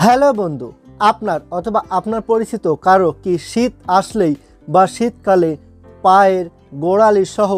Hello বন্ধু, আপনার অথবা আপনার পরিচিত কারও কি শীত আসলেই বা শীতকালে পায়ের গোড়ালি সহ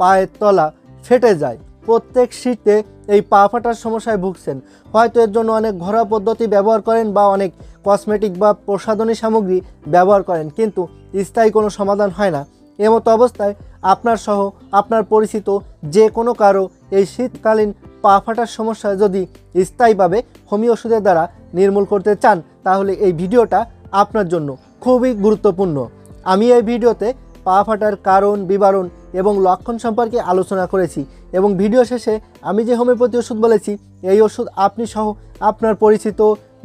পায়ের তলা ফেটে যায়? প্রত্যেক শীতে এই পা ফাটার সমস্যায় ভুগছেন। হয়তো এর জন্য অনেক ঘরোয়া পদ্ধতি ব্যবহার করেন বা অনেক কসমেটিক বা প্রসাধনী সামগ্রী ব্যবহার করেন, কিন্তু স্থায়ী কোনো সমাধান হয় না। এমতো অবস্থায় আপনার সহ আপনার পরিচিত যে কোনো কারও এই শীতকালীন পা ফাটার সমস্যা যদি স্থায়ীভাবে হোমিও ওষুধের দ্বারা নির্মূল করতে চান, তাহলে এই ভিডিওটা আপনার জন্য খুবই গুরুত্বপূর্ণ। আমি এই ভিডিওতে পা ফাটার কারণ, বিবরণ এবং লক্ষণ সম্পর্কে আলোচনা করেছি এবং ভিডিও শেষে আমি যে হোমিওপ্যাথি ওষুধ বলেছি, এই ওষুধ আপনি সহ আপনার পরিচিত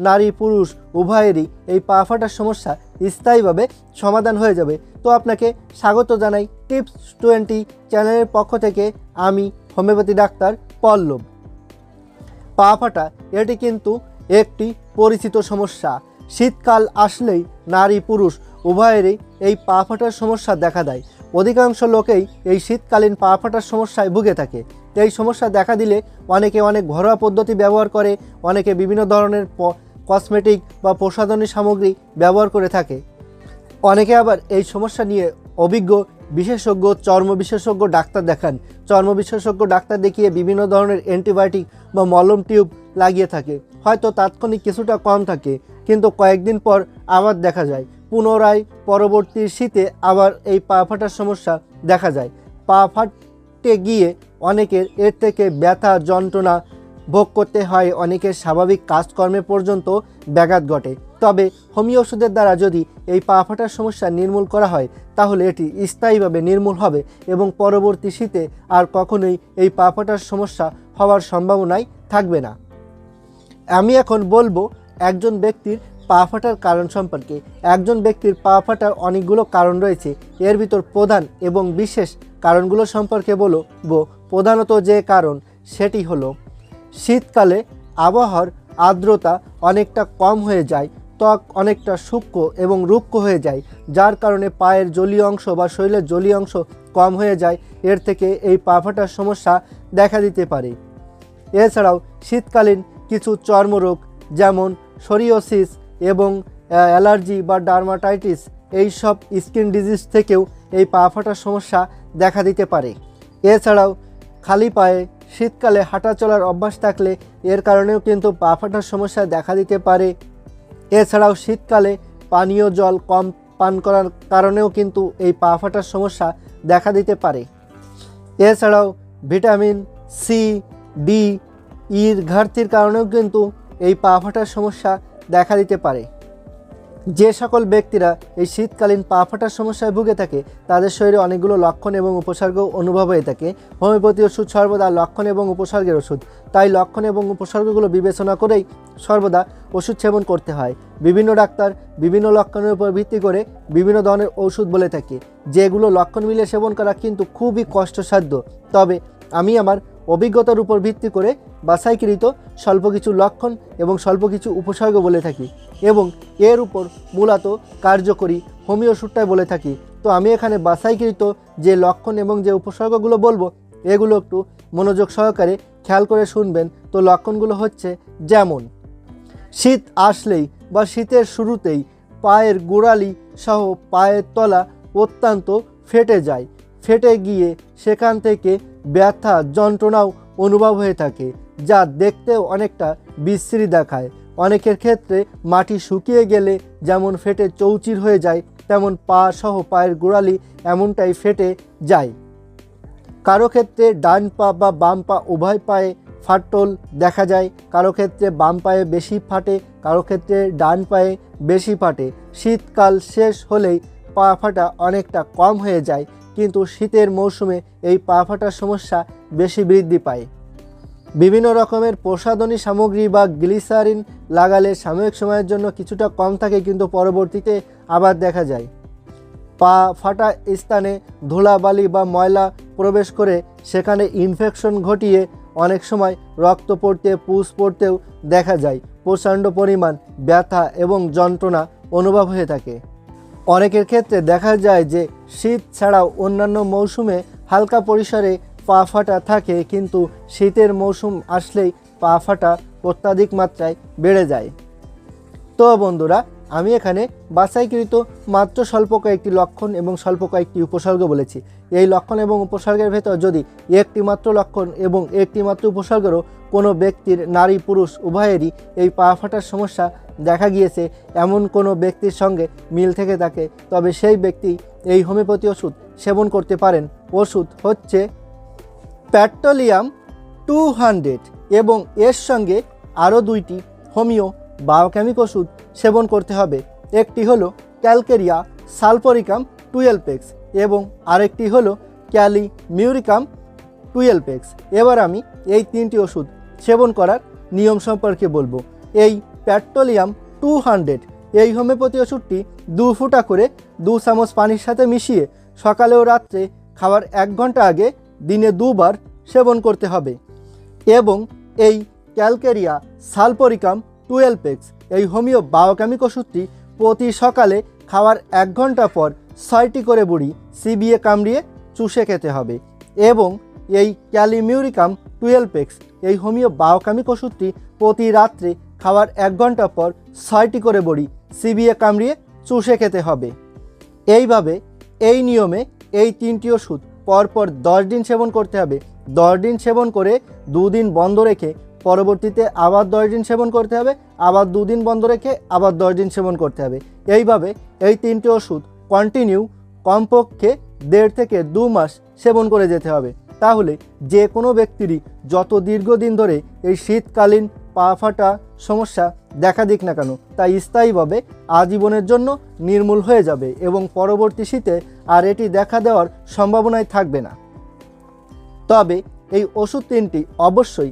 নারী, পুরুষ, উভয়েরই এই পা ফাটার সমস্যা স্থায়ীভাবে সমাধান হয়ে যাবে। তো আপনাকে স্বাগত জানাই টিপস টোয়েন্টি চ্যানেলের পক্ষ থেকে আমি হোমিওপ্যাথি ডাক্তার পল্লব। পা ফাটা এটি কিন্তু একটি পরিচিত সমস্যা। শীতকাল আসলেই নারী পুরুষ উভয়েরই এই পা ফাটার সমস্যা দেখা দেয়। অধিকাংশ লোকেই এই শীতকালীন পা ফাটার সমস্যায় ভুগে থাকে। এই সমস্যা দেখা দিলে অনেকে অনেক ঘরোয়া পদ্ধতি ব্যবহার করে, অনেকে বিভিন্ন ধরনের কসমেটিক বা প্রসাধনী সামগ্রী ব্যবহার করে থাকে। অনেকে আবার এই সমস্যা নিয়ে অভিজ্ঞ বিশেষজ্ঞ চর্ম বিশেষজ্ঞ ডাক্তার দেখান। চর্ম বিশেষজ্ঞ ডাক্তার দেখিয়ে বিভিন্ন ধরনের অ্যান্টিবায়োটিক বা মলম টিউব লাগিয়ে থাকে। হয়তো তাৎক্ষণিক কিছুটা কম থাকে, কিন্তু কয়েকদিন পর আবার দেখা যায়। পুনরায় পরবর্তী শীতে আবার এই পা ফাটার সমস্যা দেখা যায়। পা ফাটতে গিয়ে অনেকের এর থেকে ব্যথা, যন্ত্রণা ভোগ করতে হয় অনেকের স্বাভাবিক কাজকর্মে পর্যন্ত ব্যাঘাত ঘটে। তবে হোমিও ওষুধের দ্বারা যদি এই পা ফাটার সমস্যা নির্মূল করা হয়, তাহলে এটি স্থায়ীভাবে নির্মূল হবে এবং পরবর্তী শীতে আর কখনোই এই পা ফাটার সমস্যা হওয়ার সম্ভাবনাই থাকবে না। আমি এখন বলব একজন ব্যক্তির পা ফাটার কারণ সম্পর্কে। একজন ব্যক্তির পা ফাটার অনেকগুলো কারণ রয়েছে, এর ভিতর প্রধান এবং বিশেষ কারণগুলো সম্পর্কে বলব। প্রধানত যে কারণ, সেটি হলো শীতকালে আবহাওয়ার আর্দ্রতা অনেকটা কম হয়ে যায়, ত্বক অনেকটা সূক্ষ্ম এবং রুক্ষ হয়ে যায়, যার কারণে পায়ের জলীয় অংশ বা শরীরের জলীয় অংশ কম হয়ে যায়। এর থেকে এই পা ফাটার সমস্যা দেখা দিতে পারে। এছাড়াও শীতকালীন কিছু চর্মরোগ যেমন সরিওসিস এবং অ্যালার্জি বা ডার্মাটাইটিস, এই সব স্কিন ডিজিজ থেকেও এই পা ফাটার সমস্যা দেখা দিতে পারে। এছাড়াও খালি পায়ে শীতকালে হাঁটা চলার অভ্যাস থাকলে এর কারণেও কিন্তু পা ফাটার সমস্যা দেখা দিতে পারে। এছাড়াও শীতকালে পানীয় জল কম পান করার কারণেও কিন্তু এই পা ফাটার সমস্যা দেখা দিতে পারে। এছাড়াও ভিটামিন সি ডি ইর ঘাটতির কারণেও কিন্তু এই পা ফাটার সমস্যা দেখা দিতে পারে। যে সকল ব্যক্তিরা এই শীতকালীন পা ফাটার সমস্যায় ভুগে থাকে, তাদের শরীরে অনেকগুলো লক্ষণ এবং উপসর্গ অনুভব হয়ে থাকে। হোমিওপ্যাথি ওষুধ সর্বদা লক্ষণ এবং উপসর্গের ওষুধ। তাই লক্ষণ এবং উপসর্গগুলো বিবেচনা করেই সর্বদা ওষুধ সেবন করতে হয়। বিভিন্ন ডাক্তার বিভিন্ন লক্ষণের উপর ভিত্তি করে বিভিন্ন ধরনের ওষুধ বলে থাকে। যেগুলো লক্ষণ মিলে সেবন করা কিন্তু খুবই কষ্টসাধ্য। তবে আমি আমার অভিজ্ঞতার উপর ভিত্তি করে বাছাইকৃত স্বল্প কিছু লক্ষণ এবং স্বল্প কিছু উপসর্গ বলে থাকি এবং এর উপর মূলত কার্যকরী হোমিও ওষুধটাই বলে থাকি। তো আমি এখানে বাছাইকৃত যে লক্ষণ এবং যে উপসর্গগুলো বলব, এগুলো একটু মনোযোগ সহকারে খেয়াল করে শুনবেন। তো লক্ষণগুলো হচ্ছে যেমন, শীত আসলেই বা শীতের শুরুতেই পায়ের গোড়ালি সহ পায়ের তলা অত্যন্ত ফেটে যায়। ফেটে গিয়ে সেখান থেকে ব্যথা, যন্ত্রণাও অনুভব হয়ে থাকে, যা দেখতেও অনেকটা বিশ্রী দেখায়। অনেকের ক্ষেত্রে মাটি শুকিয়ে গেলে যেমন ফেটে চৌচির হয়ে যায়, তেমন পা সহ পায়ের গোড়ালি এমনটাই ফেটে যায়। কারও ক্ষেত্রে ডান পা বা বাম পা উভয় পায়ে ফাটল দেখা যায়, কারও ক্ষেত্রে বাম পায়ে বেশি ফাটে, কারও ক্ষেত্রে ডান পায়ে বেশি ফাটে। শীতকাল শেষ হলেই পা ফাটা অনেকটা কম হয়ে যায় কিন্তু শীতের মৌসুমে এই পা ফাটার সমস্যা বেশি বৃদ্ধি পায়। বিভিন্ন রকমের প্রসাধনী সামগ্রী বা গ্লিসারিন লাগালে সাময়িক সময়ের জন্য কিছুটা কম থাকে কিন্তু পরবর্তীতে আবার দেখা যায়। পা ফাটা স্থানে ধুলাবালি বা ময়লা প্রবেশ করে সেখানে ইনফেকশন ঘটিয়ে অনেক সময় রক্ত পড়তে, পুষ পড়তেও দেখা যায়। প্রচণ্ড পরিমাণ ব্যথা এবং যন্ত্রণা অনুভব হয়ে থাকে। অনেকের ক্ষেত্রে দেখা যায় যে শীত ছাড়াও অন্যান্য মৌসুমে হালকা পরিসরে পা ফাটা থাকে, কিন্তু শীতের মৌসুম আসলেই পা ফাটা অত্যাধিক মাত্রায় বেড়ে যায়। তো বন্ধুরা আমি এখানে বাছাইকৃত মাত্র স্বল্প কয়েকটি লক্ষণ এবং স্বল্প কয়েকটি উপসর্গ বলেছি। এই লক্ষণ এবং উপসর্গের ভেতর যদি একটি মাত্র লক্ষণ এবং একটি মাত্র উপসর্গেরও কোনো ব্যক্তির নারী, পুরুষ, উভয়েরই এই পা ফাটার সমস্যা দেখা গিয়েছে, এমন কোনো ব্যক্তির সঙ্গে মিল থেকে থাকে, তবে সেই ব্যক্তি এই হোমিওপ্যাথি ওষুধ সেবন করতে পারেন। ওষুধ হচ্ছে প্যাট্রোলিয়াম টু হান্ড্রেড এবং এর সঙ্গে আরও দুইটি হোমিও বায়োকেমিক ওষুধ সেবন করতে হবে। একটি হলো ক্যালকেরিয়া সালফরিকাম টুয়েলভ এক্স এবং আরেকটি হলো ক্যালি মিউরিকাম টুয়েলভ এক্স এবার আমি এই তিনটি ওষুধ সেবন করার নিয়ম সম্পর্কে বলব। এই প্যাট্রোলিয়াম টু হান্ড্রেড, এই হোমিওপ্যাথি ওষুধটি দু ফুটা করে দু চামচ পানির সাথে মিশিয়ে সকালে ও রাত্রে খাওয়ার এক ঘণ্টা আগে দিনে দুবার সেবন করতে হবে। এবং এই ক্যালকেরিয়া সালপরিকাম টুয়েলভ এক্স। এই হোমিও বায়োকেমিক ওষুধটি প্রতি সকালে খাওয়ার এক ঘণ্টা পর ছয়টি করে বুড়ি সিবিএ কামড়িয়ে চুষে খেতে হবে। এবং এই ক্যালিমিউরিকাম টুয়েলভ এক্স, এই হোমিও বায়োকেমিক ওষুধটি প্রতি রাত্রে খাওয়ার এক ঘণ্টা পর ছয়টি করে বড়ি সিবিএ কামড়িয়ে চুষে খেতে হবে। এইভাবে এই নিয়মে এই তিনটি ওষুধ পরপর দশ দিন সেবন করতে হবে। দশ দিন সেবন করে দুদিন বন্ধ রেখে পরবর্তীতে আবার দশ দিন সেবন করতে হবে, আবার দুদিন বন্ধ রেখে আবার দশ দিন সেবন করতে হবে। এইভাবে এই তিনটি ওষুধ কন্টিনিউ কমপক্ষে দেড় থেকে দু মাস সেবন করে যেতে হবে। তাহলে যে কোনো ব্যক্তিরই যত দীর্ঘদিন ধরে এই শীতকালীন পা ফাটা সমস্যা দেখা দিক না কেন, তা স্থায়ীভাবে আজীবনের জন্য নির্মূল হয়ে যাবে এবং পরবর্তী শীতে আর এটি দেখা দেওয়ার সম্ভাবনাই থাকবে না। তবে এই ওষুধ তিনটি অবশ্যই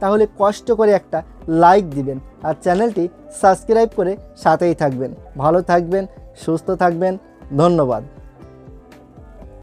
তাহলে কষ্ট করে একটা লাইক দিবেন আর চ্যানেলটি সাবস্ক্রাইব করে সাথেই থাকবেন। ভালো থাকবেন, সুস্থ থাকবেন, ধন্যবাদ।